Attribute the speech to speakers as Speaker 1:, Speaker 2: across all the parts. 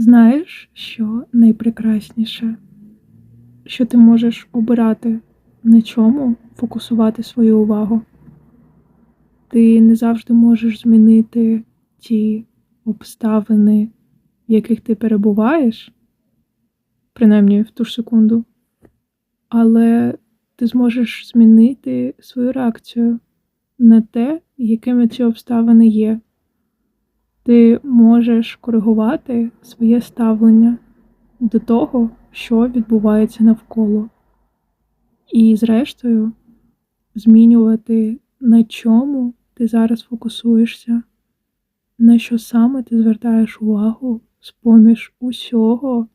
Speaker 1: Знаєш, що найпрекрасніше? Що ти можеш обирати, на чому фокусувати свою увагу. Ти не завжди можеш змінити ті обставини, в яких ти перебуваєш, принаймні в ту ж секунду, але ти зможеш змінити свою реакцію на те, якими ці обставини є. Ти можеш коригувати своє ставлення до того, що відбувається навколо. І, зрештою, змінювати, на чому ти зараз фокусуєшся, на що саме ти звертаєш увагу з-поміж усього,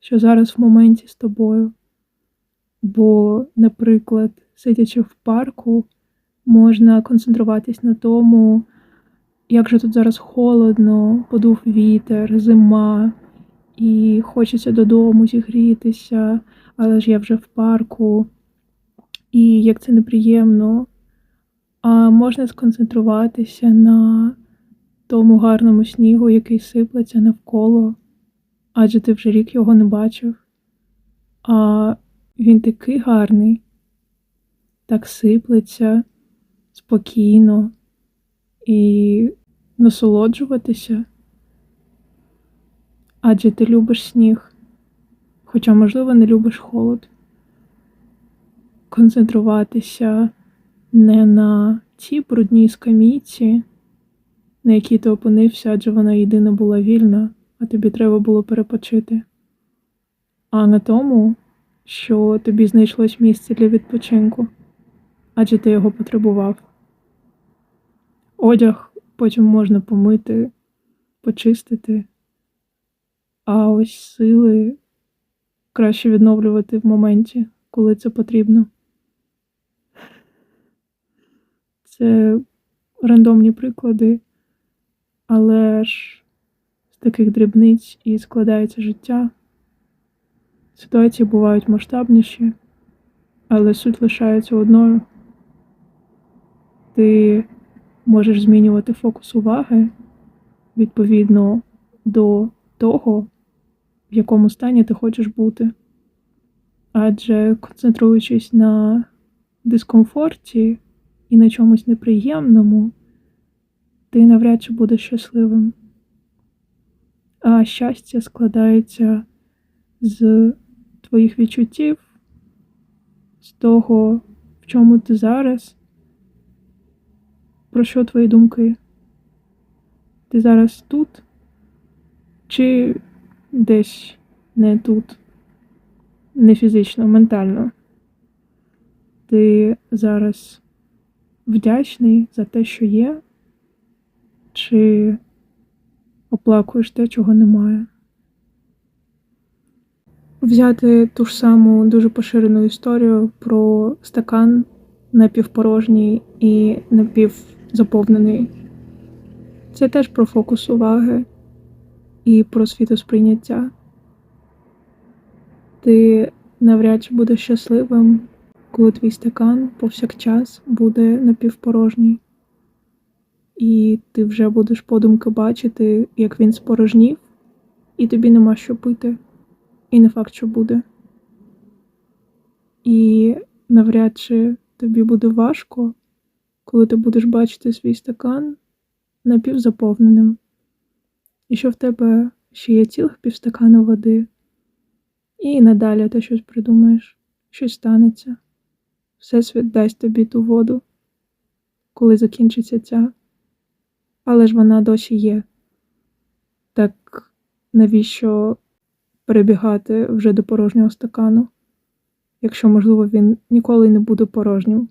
Speaker 1: що зараз в моменті з тобою. Бо, наприклад, сидячи в парку, можна концентруватись на тому, як же тут зараз холодно, подув вітер, зима, і хочеться додому зігрітися, але ж я вже в парку, і як це неприємно. А можна сконцентруватися на тому гарному снігу, який сиплеться навколо, адже ти вже рік його не бачив. А він такий гарний, так сиплеться спокійно і насолоджуватися. Адже ти любиш сніг, хоча, можливо, не любиш холод. Концентруватися не на тій брудній скамійці, на якій ти опинився, адже вона єдина була вільна, а тобі треба було перепочити, а на тому, що тобі знайшлось місце для відпочинку, адже ти його потребував. Одяг потім можна помити, почистити, а ось сили краще відновлювати в моменті, коли це потрібно. Це рандомні приклади, але ж з таких дрібниць і складається життя. Ситуації бувають масштабніші, але суть лишається одною. Ти можеш змінювати фокус уваги відповідно до того, в якому стані ти хочеш бути. Адже концентруючись на дискомфорті і на чомусь неприємному, ти навряд чи будеш щасливим. А щастя складається з твоїх відчуттів, з того, в чому ти зараз, про що твої думки? Ти зараз тут чи десь не тут, не фізично, ментально? Ти зараз вдячний за те, що є, чи оплакуєш те, чого немає? Взяти ту ж саму дуже поширену історію про стакан напівпорожній і напівзаповнений. Це теж про фокус уваги і про світосприйняття. Ти навряд чи будеш щасливим, коли твій стакан повсякчас буде напівпорожній, і ти вже будеш подумки бачити, як він спорожнів, і тобі нема що пити, і не факт, що буде. І навряд чи тобі буде важко, коли ти будеш бачити свій стакан напівзаповненим, і що в тебе ще є цілих півстакана води, і надалі ти щось придумаєш, щось станеться. Всесвіт дасть тобі ту воду, коли закінчиться ця, але ж вона досі є. Так навіщо перебігати вже до порожнього стакану, якщо, можливо, він ніколи не буде порожнім?